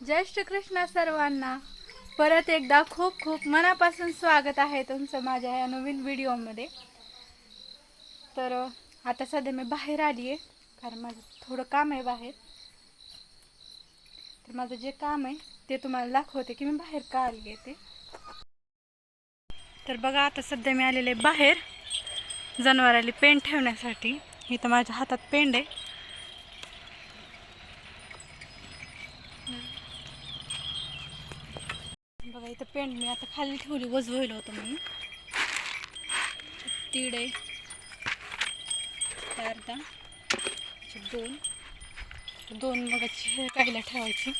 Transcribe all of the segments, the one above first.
जय श्रीकृष्ण सर्वांना परत एकदा खूप खूप मनापासून स्वागत आहे तुमचं माझ्या या नवीन व्हिडिओमध्ये. तर आता सध्या मी बाहेर आली आहे कारण माझं थोडं काम आहे बाहेर. तर माझं जे काम आहे ते तुम्हाला दाखवते की मी बाहेर का आली आहे ते. तर बघा आता सध्या मी आलेले आहे बाहेर जनावराली पेंड ठेवण्यासाठी. इथं माझ्या हातात पेंड आहे. बघा इथं पेंट मी आता खाली ठेवली वजवलं होतं म्हणून. तीड आहे. हे अर्धा? दोन. दोन मगाची हे काहीला ठेवायची.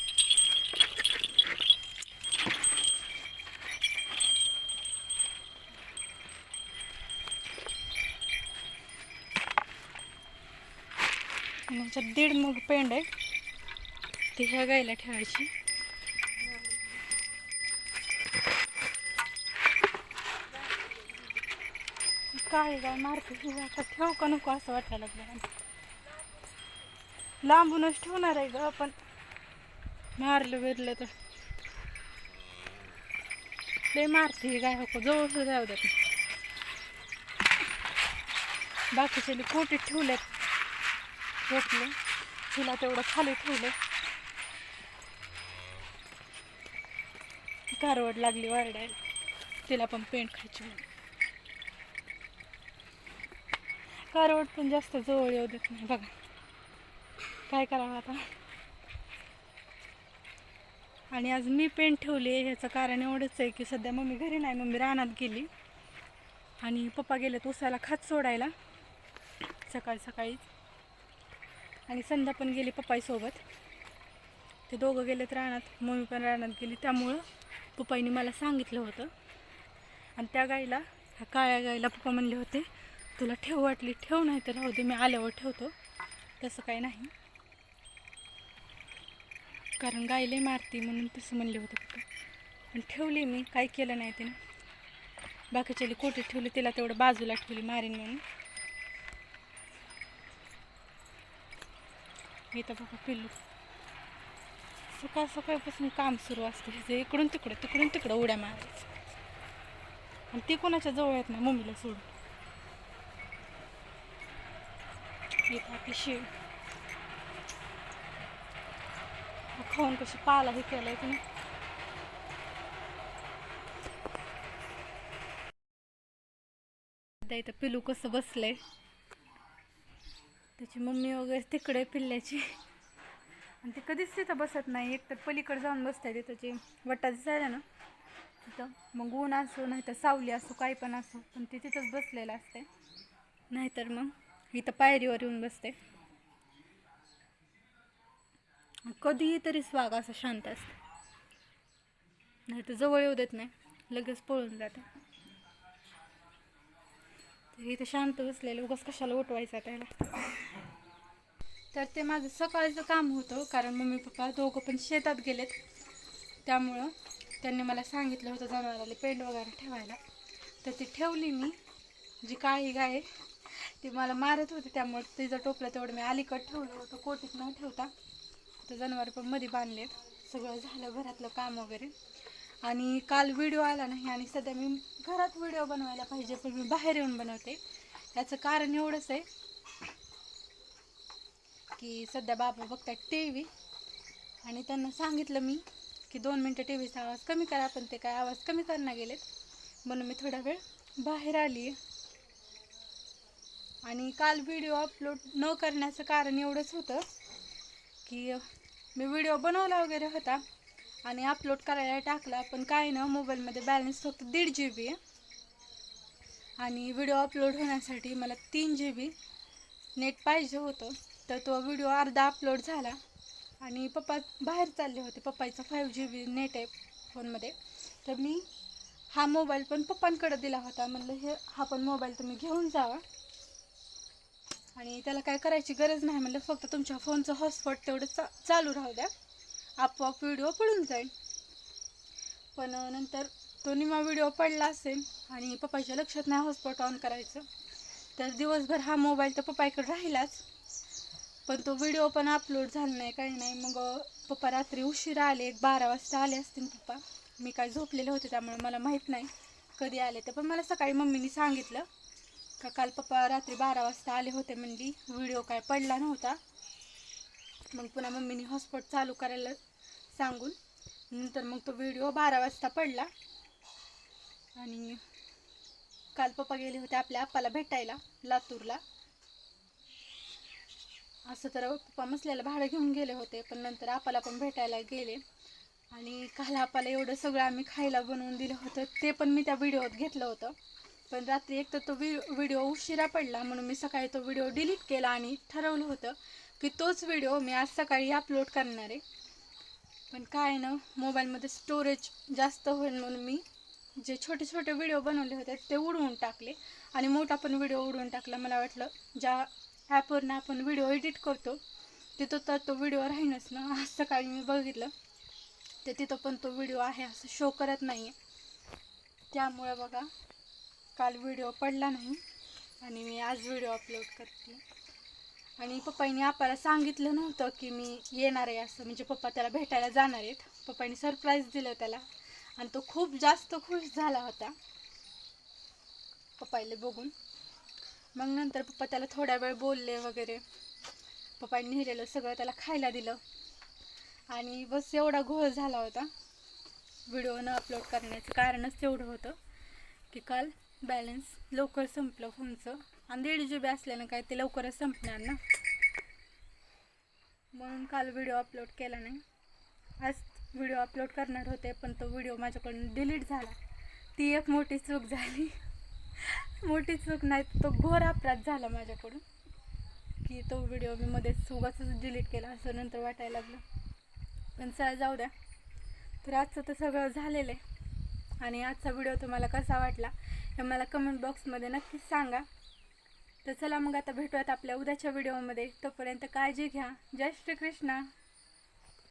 मग दीड मग पेंड आहे ती ह्या गाईला ठेवायची. काय काय मारते ही आता ठेव का नको असं वाटायला लागलं लांबूनच ठेवणार आहे ग पण मारलं बिरलं तर. ते मारते ही गाय हो जवळ सुद्धा जाऊ द्या नाही. बाकीचे कोटीत ठेवलेत. झोपले तिला तेवढं खाली ठेवलं. कारवड लागली वारडायला. तिला पण पेंट खायची म्हणून कारवड पण जास्त जवळ येऊ देत नाही. बघा. काय करावं आता? आणि आज मी पेंट ठेवली ह्याचं कारण एवढंच आहे की सध्या मम्मी घरी नाही. मम्मी रानात गेली. आणि पप्पा गेलेत उसाला खात सोडायला. सकाळी सकाळीच आणि संध्या पण गेली पप्पाईसोबत. ते दोघं गेलेत रानात. मम्मी पण रानात गेली. त्यामुळं पप्पाईने मला सांगितलं होतं. आणि त्या गाईला ह्या काळ्या गाईला पप्पा म्हणले होते तुला ठेव वाटली ठेव नाही तर राहू दे मी आल्यावर ठेवतो. तसं काही नाही. कारण गायले मारती म्हणून तसं म्हणले होते पप्पा पण ठेवली मी काही केलं नाही तिने. बाकीच्याली कोटीत ठेवली तिला तेवढं बाजूला ठेवली मारीन म्हणून. इथं बघा पिल्लू. सकाळ सकाळपासून काम सुरू असतं हिचं इकडून तिकडं तिकडून तिकडं उड्या मारायचं. आणि ते कोणाच्या जवळ येत नाही मम्मीला सोडून? इथं आपली खाऊन कशी पाला हे केलाय तुम्ही आता इथं पिलू कसं बसलंय. त्याची मम्मी वगैरे तिकडे पिल्ल्याची. आणि ते कधीच तिथं बसत नाही. एक तर पलीकडे जाऊन बसताय तिथं जे वटा दिसायला ना तिथं. मग ऊन असो नाही तर सावली असो काही पण असो पण ते तिथंच बसलेलं असते. नाहीतर मग इथं पायरीवर येऊन बसते. कधीही तरी स्वाग असं शांत असतं. नाही तर जवळ येऊ देत नाही. लगेच पळून जाते. तर इथं शांत बसलेलं उगाच कशाला उठवायचं त्याला तर ते माझं सकाळचं काम होतं कारण मम्मी पप्पा दोघं पण शेतात गेलेत. त्यामुळं त्यांनी मला सांगितलं होतं जनावराला पेंड वगैरे ठेवायला. तर ती ठेवली मी. जी काळी गाय ती मला मारत होती त्यामुळे तिचं टोपलं तेवढं मी अलीकड ठेवलं होतं कोटीत न ठेवता. तर जनावर पण मध्ये बांधलेत सगळं झालं घरातलं काम वगैरे. आणि काल व्हिडिओ आला नाही आणि सध्या मी घरात व्हिडिओ बनवायला पाहिजे पण मी बाहेर येऊन बनवते. याचं कारण एवढंच आहे की सध्या बाबा बघतात टी व्ही आणि त्यांना सांगितलं मी की दोन मिनटं टी व्हीचा आवाज कमी करा पण ते काय आवाज कमी करणं गेलेत. म्हणून मी थोडा वेळ बाहेर आली आहे आणि काल व्हिडिओ अपलोड न करण्याचं कारण एवढंच होतं की मी व्हिडिओ बनवला वगैरे होता आणि अपलोड करायला टाकला पण काय ना मोबाईलमध्ये बॅलन्स फक्त दीड जी बी आहे. आणि व्हिडिओ अपलोड होण्यासाठी मला तीन जी बी नेट पाहिजे होतं. तर तो व्हिडिओ अर्धा अपलोड झाला आणि पप्पा बाहेर चालले होते. पप्पाचं फाईव्ह जी बी नेट आहे फोनमध्ये. तर मी हा मोबाईल पण पप्पांकडे दिला होता. म्हणलं हे हा पण मोबाईल तुम्ही घेऊन जावा. आणि त्याला काय करायची गरज नाही म्हणलं फक्त तुमच्या फोनचं हॉटस्पॉट तेवढं चा चालू राहू द्या. आपोआप व्हिडिओ पडून जाईल. पण नंतर तो निमा व्हिडिओ पडला असेल आणि पप्पाच्या लक्षात नाही हॉटस्पॉट ऑन करायचं तर दिवसभर हा मोबाईल तर पप्पाकडे राहिलाच. पण तो व्हिडिओ पण अपलोड झाला नाही काही नाही. मग पप्पा रात्री उशिरा आले एक बारा वाजता आले असतील पप्पा. मी काय झोपलेले होते त्यामुळे मला माहीत नाही कधी आले ते. पण मला सकाळी मम्मीने सांगितलं का काल पप्पा रात्री बारा वाजता आले होते म्हणली. व्हिडिओ काय पडला नव्हता. मग पुन्हा मम्मीने हॉटस्पॉट चालू करायला सांगून नंतर मग तो व्हिडिओ बारा वाजता पडला. आणि काल पप्पा गेले होते आपल्या आप्पाला भेटायला लातूरला. असं तर पप्पा मसल्याला भाडं घेऊन गेले होते पण नंतर आपाला पण भेटायला गेले. आणि काल आपाला एवढं सगळं आम्ही खायला बनवून दिलं होतं ते पण मी त्या व्हिडिओत घेतलं होतं. पण रात्री एक तर तो व्हिडिओ उशिरा पडला म्हणून मी सकाळी तो व्हिडिओ डिलीट केला आणि ठरवलं होतं की तोच व्हिडिओ मी आज सकाळी अपलोड करणार आहे. पण काय ना मोबाईलमध्ये स्टोरेज जास्त होईल म्हणून मी जे छोटे छोटे व्हिडिओ बनवले होते ते उडवून टाकले. आणि मोठा पण व्हिडिओ उडवून टाकला मला वाटलं. ज्या ॲपवरनं आपण व्हिडिओ एडिट करतो तिथं तर तो व्हिडिओ राहीनच ना. आज सकाळी मी बघितलं ते तिथं पण तो व्हिडिओ आहे असं शो करत नाही आहे त्यामुळं बघा काल व्हिडिओ पडला नाही आणि मी आज व्हिडिओ अपलोड करते. आणि पप्पाईने आपल्याला सांगितलं नव्हतं की मी येणार आहे असं. म्हणजे पप्पा त्याला भेटायला जाणार आहेत. पप्पांनी सरप्राईज दिलं त्याला. आणि तो खूप जास्त खुश झाला होता. पप्पाईला बघून. मग नंतर पप्पा त्याला थोड्या वेळ बोलले वगैरे. पप्पाने नेलेलं सगळं त्याला खायला दिलं. आणि बस एवढा घोळ झाला होता. व्हिडिओ न अपलोड करण्याचं कारणच एवढं होतं. की काल बॅलन्स लवकर संपलं फोनचं. आणि दीड जी बी असल्यानं काय ते लवकरच संपणार ना? म्हणून काल व्हिडिओ अपलोड केला नाही. आज व्हिडिओ अपलोड करणार होते पण तो व्हिडिओ माझ्याकडून डिलीट झाला. ती एक मोठी चूक झाली. मोठी चूक नाही तो घोर अपराध झाला माझ्याकडून. की तो व्हिडिओ मी मध्येच उगाच डिलीट केला असं नंतर वाटायला लागलं. पण चला जाऊ द्या. तर आजचं तर सगळं झालेलं आहे. आणि आजचा व्हिडिओ तुम्हाला कसा वाटला हे मला कमेंट बॉक्समध्ये नक्कीच सांगा. तर चला मग आता भेटूयात आपल्या उद्याच्या व्हिडिओमध्ये. तोपर्यंत काळजी घ्या. जय श्रीकृष्णा.